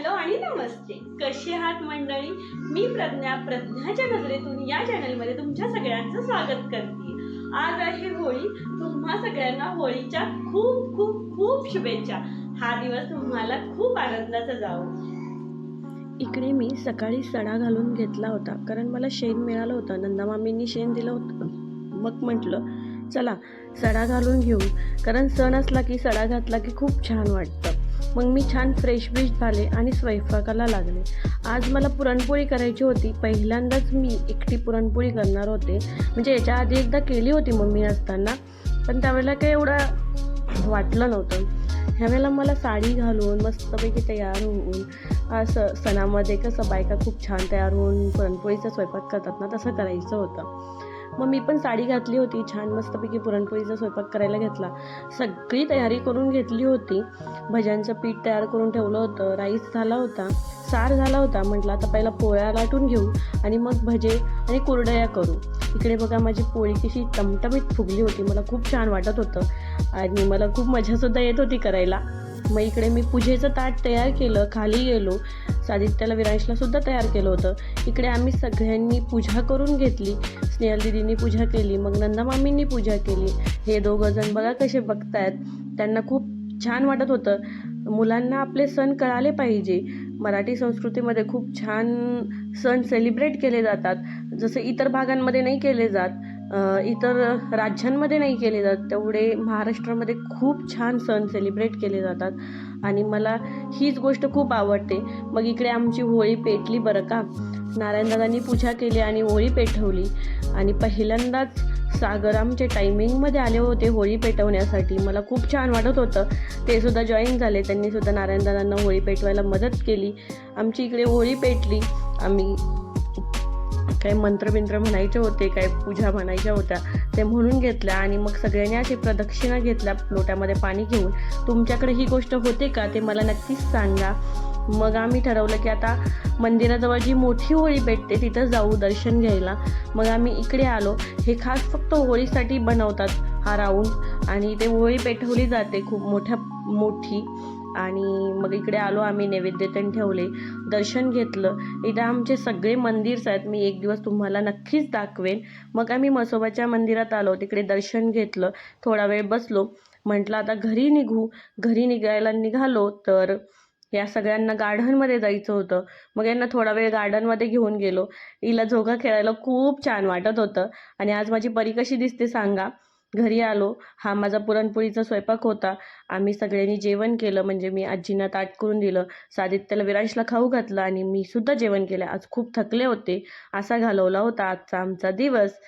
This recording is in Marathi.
हॅलो आणि नमस्ते. कसे आहात मंडळी? मी प्रज्ञा प्रज्ञाच्या नजरेतून या चॅनलमध्ये तुमच्या सगळ्यांचं स्वागत करते. आज आहे होळी. तुम्हा सगळ्यांना होळीच्या खूप खूप खूप शुभेच्छा. हा दिवस तुम्हाला खूप आनंदाचा जावो. इकडे मी सकाळी सडा घालून घेतला होता कारण मला शेण मिळालं होतं. नंदामामींनी शेण दिलं होतं. मग म्हटलं चला सडा घालून घेऊ. कारण सण असला की सडा घातला की खूप छान वाटतं. मग मी छान फ्रेश ब्रिश झाले आणि स्वयंपाकाला लागले. आज मला पुरणपोळी करायची होती. पहिल्यांदाच मी एकटी पुरणपोळी करणार होते. म्हणजे याच्या आधी एकदा केली होती मम्मी असताना. पण त्यावेळेला काही एवढं वाटलं नव्हतं. ह्यावेळेला मला साडी घालून मस्तपैकी तयार होऊन असं सणामध्ये कसं बायका खूप छान तयार होऊन पुरणपोळीचा स्वयंपाक करतात ना तसं करायचं होतं. मग मी पण साडी घातली होती छान मस्तपैकी पुरणपोळीचा स्वयंपाक करायला घेतला. सगळी तयारी करून घेतली होती. भज्यांचं पीठ तयार करून ठेवलं होतं राईस झाला होता सार झाला होता म्हटलं आता पहिला पोळ्या लाटून घेऊ आणि मग भजे आणि कुरडया करू. इकडे बघा माझी पोळी कशी टमटमीत फुगली होती मला खूप छान वाटत होतं आणि मला खूप मजासुद्धा येत होती करायला. मग इकडे मी पूजेचं ताट तयार केलं खाली गेलो सादित्याला विरांशला सुद्धा तयार केलं होतं. इकडे आम्ही सगळ्यांनी पूजा करून घेतली. स्नेहल दिदींनी पूजा केली मग नंदामामींनी पूजा केली. हे दोघं जण बघा कसे बघतायत. त्यांना खूप छान वाटत होतं. मुलांना आपले सण कळाले पाहिजे. मराठी संस्कृतीमध्ये खूप छान सण सेलिब्रेट केले जातात. जसं इतर भागांमध्ये नाही केले जात. इतर राज्यांमध्ये नाही केले जात. तेवढे महाराष्ट्रामध्ये खूप छान सण सेलिब्रेट केले जातात. आणि मला हीच गोष्ट खूप आवडते. मग इकडे आमची होळी पेटली बरं का? नारायणदादांनी पूजा केली आणि होळी पेटवली आणि पहिल्यांदाच सागर आमचे टायमिंगमध्ये आले होते होळी पेटवण्यासाठी मला खूप छान वाटत होतं. ते सुद्धा जॉईन झाले. त्यांनी सुद्धा नारायणदादांना होळी पेटवायला मदत केली. आमची इकडे होळी पेटली. आम्ही काही मंत्रबिंत्र म्हणायचे होते काही पूजा म्हणायच्या होत्या ते म्हणून घेतल्या आणि मग सगळ्यांनी अशी प्रदक्षिणा घेतल्या लोट्यामध्ये पाणी घेऊन. तुमच्याकडे ही गोष्ट होते का? ते मला नक्कीच सांगा. मग आम्ही ठरवलं की आता मंदिराजवळ जी मोठी होळी भेटते तिथं जाऊ दर्शन घ्यायला. मग आम्ही इकडे आलो. हे खास फक्त होळीसाठी बनवतात हा राऊंड. आणि ते होळी पेटवली जाते खूप मोठ्या मोठी. आणि मग इकडे आलो आम्ही नैवेद्य ठेवले दर्शन घेतलं. इथं आमचे सगळे मंदिर्स आहेत मी एक दिवस तुम्हाला नक्कीच दाखवेन. मग आम्ही मसोबाच्या मंदिरात आलो तिकडे दर्शन घेतलं थोडा वेळ बसलो. म्हटलं आता घरी निघू. घरी निघायला निघालो तर या सगळ्यांना गार्डनमध्ये जायचं होतं. मग यांना थोडा वेळ गार्डनमध्ये घेऊन गेलो. हिला झोका खेळायला खूप छान वाटत होतं. आणि आज माझी परी कशी दिसते सांगा. घरी आलो. हा माझा पुरणपोळीचा स्वयंपाक होता. आम्ही सगळ्यांनी जेवण केलं. म्हणजे मी आजींना ताट करून दिलं. सादित्याला विरांशला खाऊ घातलं आणि मी सुद्धा जेवण केलं. आज खूप थकले होते. असा घालवला होता आजचा आमचा दिवस.